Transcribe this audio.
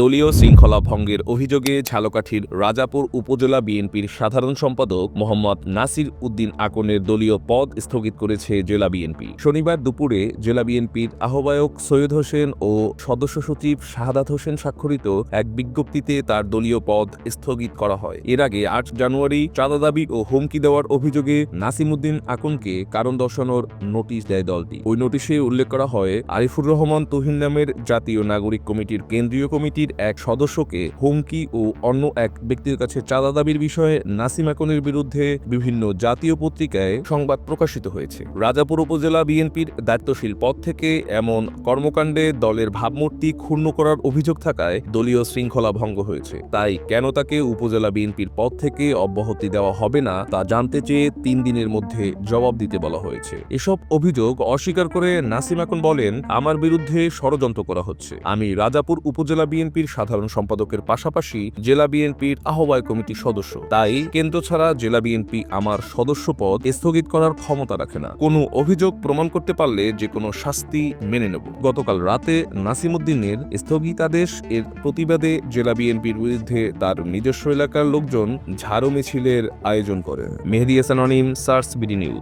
দলীয় শৃঙ্খলা ভঙ্গের অভিযোগে ঝালকাঠির রাজাপুর উপজেলা বিএনপির সাধারণ সম্পাদক মোহাম্মদ নাসির উদ্দিন আকনের দলীয় পদ স্থগিত করেছে জেলা বিএনপি। শনিবার দুপুরে জেলা বিএনপির আহ্বায়ক সৈয়দ হোসেন ও সদস্য সচিব শাহাদাত হোসেন স্বাক্ষরিত এক বিজ্ঞপ্তিতে তার দলীয় পদ স্থগিত করা হয়। এর আগে আট জানুয়ারি চাঁদা দাবি ও হুমকি দেওয়ার অভিযোগে নাসিমুদ্দিন আকনকে কারণ দর্শানোর নোটিশ দেয় দলটি। ওই নোটিশে উল্লেখ করা হয়, আরিফুর রহমান তুহিন নামের জাতীয় নাগরিক কমিটির কেন্দ্রীয় কমিটির এক সদস্যকে হুমকি ও অন্য এক ব্যক্তির কাছে চাঁদা দাবির বিষয়ে নাসিম আকনের বিরুদ্ধে বিভিন্ন জাতীয় পত্রিকায় সংবাদ প্রকাশিত হয়েছে। রাজাপুর উপজেলা বিএনপির দায়িত্বশীল পদ থেকে এমন কর্মকাণ্ডে দলের ভাবমূর্তি ক্ষুণ্ণ করার অভিযোগ থাকায় দলীয় শৃঙ্খলা ভঙ্গ হয়েছে। তাই কেন তাকে উপজেলা বিএনপির পদ থেকে অব্যাহতি দেওয়া হবে না তা জানতে চেয়ে তিন দিনের মধ্যে জবাব দিতে বলা হয়েছে। এসব অভিযোগ অস্বীকার করে নাসিম আকন বলেন, আমার বিরুদ্ধে ষড়যন্ত্র করা হচ্ছে। আমি রাজাপুর উপজেলা বিএনপির সাধারণ সম্পাদকের পাশাপাশি জেলা বিএনপির আহ্বায়ক কমিটির সদস্য। তাই কেন্দ্র ছাড়া জেলা বিএনপি আমার সদস্য পদ স্থগিত করার ক্ষমতা রাখে না। কোনো অভিযোগ প্রমাণ করতে পারলে যে কোনো শাস্তি মেনে নেব। গতকাল রাতে নাসিমুদ্দিনের স্থগিতাদেশ এর প্রতিবাদে জেলা বিএনপির বিরুদ্ধে তার নিজস্ব এলাকার লোকজন ঝাড়ু মিছিলের আয়োজন করে। মেহেদি হাসান অনিম সার্স বিডি নিউজ।